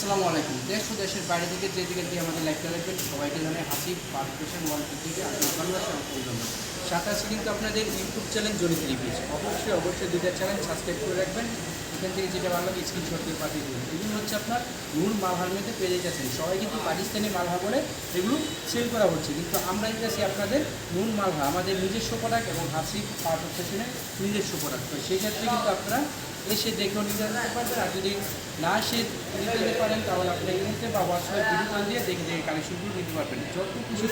আসসালামু আলাইকুম। দেশ ও দেশের বাইরে থেকে যে দিকে দিয়ে আমাদের লাইভটা দেখবেন, সবাইকে জানাই হাসি পারফেশন ওয়ার্ল্ড থেকে আপনার ভালোবাসা অভিনন্দন। সাথে আছে কিন্তু আপনাদের ইউটিউব চ্যানেল জড়িত রিভিউজ অবশ্যই অবশ্যই দুইটা চ্যানেল সাবস্ক্রাইব করে রাখবেন। এখান থেকে যেটা ভালো লাগে স্ক্রিনশট দিয়ে পাঠিয়ে দেবেন। এগুলো হচ্ছে আপনার নূর মালহার মধ্যে পেয়ে যাচ্ছেন। সবাই কিন্তু পাকিস্তানি মালহা বলে এগুলো সেল করা হচ্ছে। কিন্তু আমরা দিতেছি আপনাদের নূর মালহা, আমাদের নিজস্ব প্রোডাক্ট এবং হাসি পারফেশনের নিজস্ব প্রোডাক্ট তো সেই ক্ষেত্রে কিন্তু আপনারা এসে দেখেও নিতে পারবেন। আর যদি না এসে নিতে পারেন, তাহলে আপনি এখানে বা হোয়াটসঅ্যাপে ভিডিও কল দিয়ে দেখে দেখে কালেকশনগুলো নিতে পারবেন। যত কিছু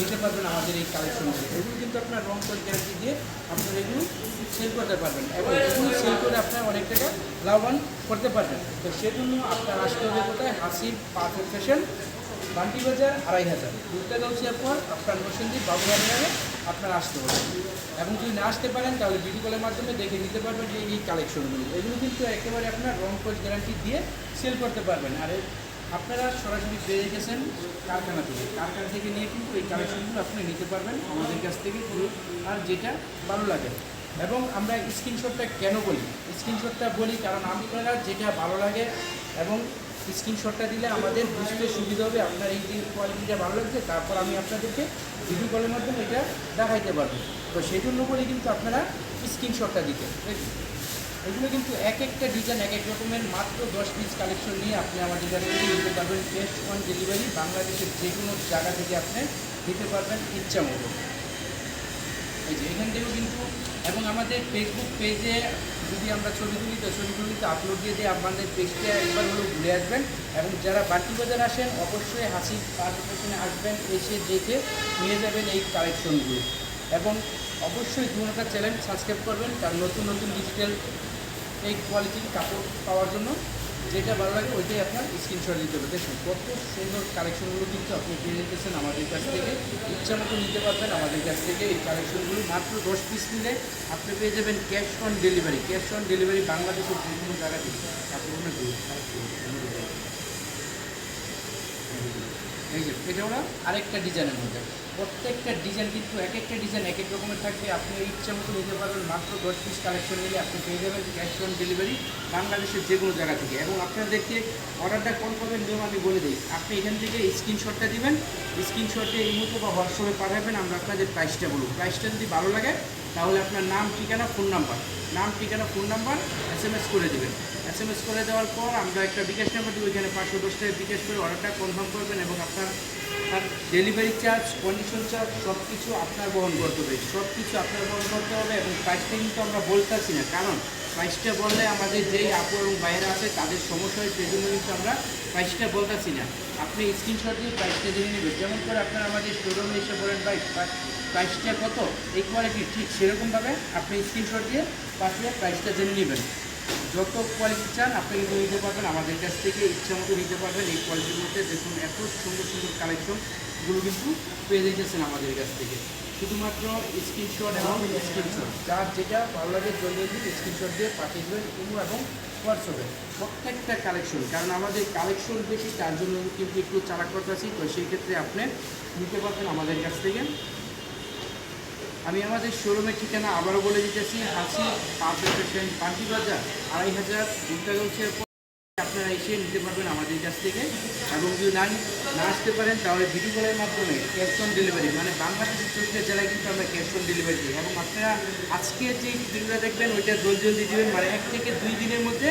নিতে পারবেন আমাদের এই কালেকশনগুলো এগুলো কিন্তু আপনার রং কোড গ্যারান্টি দিয়ে আপনারা এগুলো সেল করতে পারবেন। এবং এগুলো সেল করে আপনার অনেক টাকা লাভবান করতে পারবেন। তো সেজন্য আপনার আসতে হবে কোথায়? হাসির পারফেক্ট ফ্যাশন বান্টি বাজার, আড়াই হাজার। দুধটা গাউছিয়ার পর আপনার নরসিংদী বাবুবাড়ি আপনার আসতে হবে এবং যদি না আসতে পারেন, তাহলে ভিডিও কলের মাধ্যমে দেখে নিতে পারবেন যে এই কালেকশনগুলো এগুলো কিন্তু একেবারে আপনার রং কোচ গ্যারান্টি দিয়ে সেল করতে পারবেন। আর, আপনারা সরাসরি পেয়ে গেছেন কারখানা থেকে। কারখানা থেকে নিয়ে কিন্তু এই কালেকশনগুলো আপনি নিতে পারবেন আমাদের কাছ থেকে আর যেটা ভালো লাগে। এবং আমরা স্ক্রিনশটটা কেন বলি? স্ক্রিনশটটা বলি কারণ আপনারা যেটা ভালো লাগে এবং স্ক্রিনশটটা দিলে আমাদের বুঝতে সুবিধা হবে, আপনার এই যে কোয়ালিটিটা ভালো লাগছে, তারপর আমি আপনাদেরকে ভিডিও কলের মাধ্যমে এটা দেখাইতে পারব। তো সেই জন্য বলি কিন্তু আপনারা স্ক্রিনশটটা দিতে। এগুলো কিন্তু এক একটা ডিজাইন এক এক রকমের, মাত্র দশ পিস কালেকশন নিয়ে আপনি আমাদের কাছ নিতে পারবেন। ক্যাশ অন ডেলিভারি বাংলাদেশের যে কোনো জায়গা থেকে আপনি নিতে পারবেন ইচ্ছা মতো। এই যে, এখান থেকেও কিন্তু, এবং আমাদের ফেসবুক পেজে যদি আমরা ছবি তুলি, তো ছবিগুলিতে আপলোড দিয়ে দিয়ে আপনাদের পেজটা একবার হলেও ঘুরে আসবেন এবং যারা বাড়তি বাজার আসেন, অবশ্যই হাসি পার্কেশনে আসবেন, এসে দেখে নিয়ে যাবেন এই কালেকশনগুলো এবং অবশ্যই দুটা চ্যানেল সাবস্ক্রাইব করবেন, কারণ নতুন নতুন ডিজিটাল এই কোয়ালিটির কাপড় পাওয়ার জন্য। যেটা ভালো লাগে, ওইটাই আপনার স্ক্রিনশট নিতে হবে। দেখুন, কত সুন্দর কালেকশনগুলো কিন্তু আপনি পেয়ে যেতেছেন আমাদের কাছ থেকে। ইচ্ছা মতো নিতে পারবেন আমাদের কাছ থেকে। এই কালেকশনগুলো মাত্র দশ পিস নিলে আপনি পেয়ে যাবেন cash on delivery cash on delivery বাংলাদেশের যে কোনো জায়গাতে আপনি দিয়ে এটা আরেকটা ডিজাইনের মধ্যে। প্রত্যেকটা ডিজাইন কিন্তু এক একটা ডিজাইন এক এক রকমের থাকবে। আপনি ইচ্ছা মতো নিতে পারবেন। মাত্র দশ পিস কালেকশন নিলে আপনি পেয়ে যাবেন ক্যাশ অন ডেলিভারি বাংলাদেশের যে কোনো জায়গা থেকে। এবং আপনাদেরকে অর্ডারটা কোন করবেন নিয়ম আমি বলে দিই। আপনি এখান থেকে স্ক্রিনশটটা দিবেন। স্ক্রিনশটে এই মতো বা হোয়াটসঅ্যাপে পাঠাবেন। আমরা আপনাদের প্রাইসটা বলব। প্রাইসটা যদি ভালো লাগে তাহলে আপনার নাম, ঠিকানা ফোন নাম্বার নাম, ঠিকানা phone number S M S করে দেবেন। এস এম এস করে দেওয়ার পর আমরা একটা বিকাশ নাম্বার দিব, এখানে পাঁচশো দশ টাকা বিকাশ করে অর্ডারটা কনফার্ম করবেন এবং আপনার আর ডেলিভারি চার্জ কন্ডিশন চার্জ সব কিছু আপনার বহন করতে হবে। সব কিছু আপনার বহন করতে হবে এবং প্রাইসটা কিন্তু আমরা বলতেছি না। কারণ প্রাইসটা বললে আমাদের যেই আপু এবং বাইরে আছে, তাদের সমস্যা হয়, সেই জন্য কিন্তু আমরা প্রাইসটা বলতেছি না। আপনি স্ক্রিনশট দিয়ে প্রাইসটা জেনে নেবেন। যেমন করে আপনার আমাদের শোরুমে এসে বলেন, ভাই প্রাইসটা কত? এই কোয়ালিটি ঠিক সেরকমভাবে আপনি স্ক্রিনশট দিয়ে পাঠিয়ে প্রাইসটা জেনে নেবেন। যত কোয়ালিটি চান, আপনি কিন্তু নিতে পারবেন। আমাদের কাছ থেকে ইচ্ছা মতো নিতে পারবেন। এই কোয়ালিটির মধ্যে দেখুন, এত সুন্দর সুন্দর কালেকশনগুলো কিন্তু পেয়ে যেতেছেন আমাদের কাছ থেকে। শুধুমাত্র স্ক্রিনশট এবং স্ক্রিনশট যার যেটা ভালো লাগে, জলদি স্ক্রিনশট দিয়ে পাঠিয়ে দেবেন। এবং হোয়াটসঅ্যাপে প্রত্যেকটা কালেকশন কারণ আমাদের কালেকশন বেশি, তার জন্য কিন্তু একটু চালাক করতেছি তো সেই ক্ষেত্রে আপনি নিতে পারবেন আমাদের কাছ থেকে। আমি আমাদের শোরুমের ঠিকানা আবারও বলে দিতেছি, হাসি পারফেকশন পান্টি বাজার আড়াই হাজার আপনারা এসে নিতে পারবেন আমাদের কাছ থেকে। এবং যদি না না আসতে পারেন, তাহলে ভিডিও কলের মাধ্যমে ক্যাশ অন ডেলিভারি মানে বাংলাদেশের চৌষট্টি জেলায় কিন্তু আমরা ক্যাশ অন ডেলিভারি দিই। এবং আপনারা আজকে যে ভিডিওটা দেখবেন, ওইটা জলদি জলদি দেবেন মানে এক থেকে দুই দিনের মধ্যে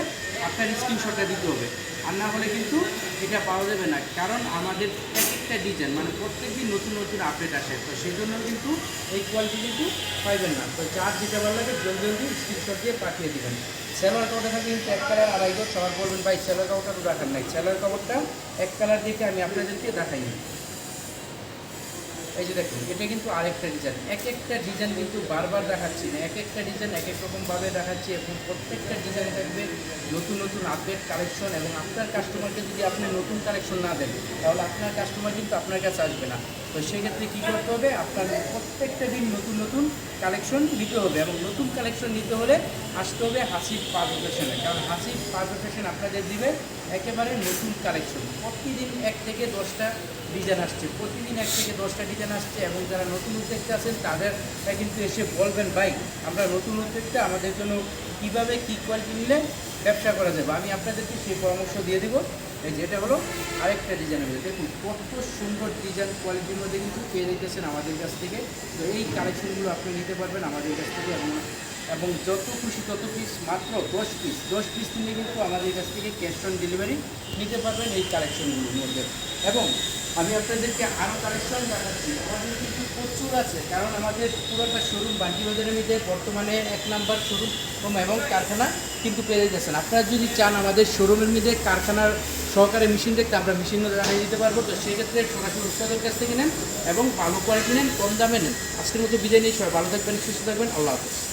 আপনার স্ক্রিনশটটা দিতে হবে। আর না হলে কিন্তু এটা পাওয়া যাবে না, কারণ আমাদের একটা ডিজাইন মানে প্রত্যেক দিন নতুন নতুন আপডেট আসে। তো সেই জন্য কিন্তু এই কোয়ালিটি কিন্তু পাইবেন না। তো চার্জ যেটা ভালো লাগে, জলদি জলদি স্ক্রিনশট দিয়ে পাঠিয়ে দেবেন। সেলার কাপড়টা থাকে কিন্তু এক কালার আড়াই গজ সবার বলবেন, ভাই সেলার কাপড়টা তো দেখার নাই। সেলার কাপড়টা এক কালার দেখে আমি আপনাদেরকে দেখাই। এই যে দেখুন, এটা কিন্তু আরেকটা ডিজাইন এক একটা ডিজাইন কিন্তু বারবার দেখাচ্ছি না। এক একটা ডিজাইন এক এক রকমভাবে দেখাচ্ছি এবং প্রত্যেকটা ডিজাইন থাকবে নতুন নতুন আপডেট কালেকশন এবং আপনার কাস্টমারকে যদি আপনি নতুন কালেকশন না দেন, তাহলে আপনার কাস্টমার কিন্তু আপনার কাছে আসবে না। তো সেক্ষেত্রে কী করতে হবে? আপনার প্রত্যেকটা দিন নতুন নতুন কালেকশন নিতে হবে এবং নতুন কালেকশন নিতে হলে আসতে হবে হাসির পারফেকশনে কারণ হাসির পারফেকশন আপনাদের দিবে একেবারে নতুন কালেকশন। প্রতিদিন এক থেকে দশটা ডিজাইন আসছে। প্রতিদিন এক থেকে দশটা ডিজাইন আসছে এবং যারা নতুন উদ্যোক্তা আছেন তাদের কিন্তু এসে বলবেন, ভাই, আমরা নতুন উদ্যোক্তা, আমাদের জন্য কীভাবে কী কোয়ালিটি নিলে ব্যবসা করা যাবে? আমি আপনাদেরকে সেই পরামর্শ দিয়ে দেবো। এই যেটা হলো আরেকটা ডিজাইনের মধ্যে। দেখুন, কত সুন্দর ডিজাইন কোয়ালিটির মধ্যে কিন্তু পেয়ে যেতেছেন আমাদের কাছ থেকে। তো এই কালেকশনগুলো আপনি নিতে পারবেন আমাদের কাছ থেকে এবং এবং যত খুশি তত পিস মাত্র দশ পিস দশ পিস নিলে কিন্তু আমাদের কাছ থেকে ক্যাশ অন ডেলিভারি নিতে পারবেন এই কালেকশনগুলোর মধ্যে। এবং আমি আপনাদেরকে আরও কালেকশন দেখাচ্ছি। আমাদের কিন্তু প্রচুর আছে, কারণ আমাদের পুরোটা শোরুম বান্টি বাজারের মধ্যে বর্তমানে এক নাম্বার শোরুম এবং কারখানা কিন্তু পেয়ে যাচ্ছেন। আপনারা যদি চান আমাদের শোরুমের মধ্যে কারখানার সহকারে মেশিন দেখতে, আমরা মেশিনও দেখাই দিতে পারব। তো সেক্ষেত্রে সরাসরি উৎপাদকের কাছ থেকে নেন এবং ভালো কোয়ালিটি নেন, কম দামে নেন। আজকের মতো বিদায় নিয়ে সবাই ভালো থাকবেন, সুস্থ থাকবেন। আল্লাহ হাফেজ।